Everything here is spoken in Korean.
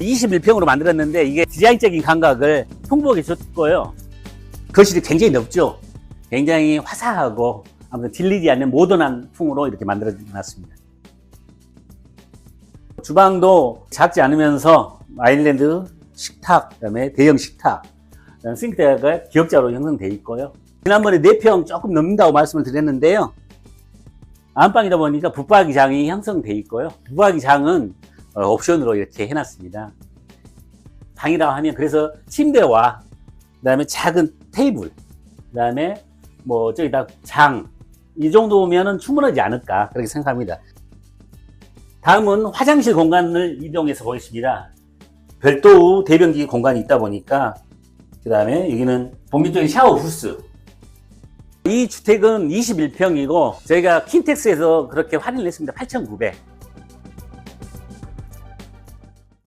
21평으로 만들었는데 이게 디자인적인 감각을 풍부하게 줬고요. 거실이 굉장히 넓죠. 굉장히 화사하고 아무튼 질리지 않는 모던한 풍으로 이렇게 만들어 놨습니다. 주방도 작지 않으면서 아일랜드 식탁, 그다음에 대형 식탁, 싱크대가 기역자로 형성되어 있고요. 지난번에 4평 조금 넘는다고 말씀을 드렸는데요. 안방이다 보니까 붙박이장이 형성되어 있고요. 붙박이장은 어, 옵션으로 이렇게 해놨습니다. 방이라고 하면 그래서 침대와 그다음에 작은 테이블, 그다음에 뭐 저기다 장 이 정도면은 충분하지 않을까 그렇게 생각합니다. 다음은 화장실 공간을 이동해서 보겠습니다. 별도 대변기 공간이 있다 보니까 그 다음에 여기는 본격적인 샤워 부스 이 주택은 21평이고 저희가 킨텍스에서 그렇게 할인을 했습니다. 8,900.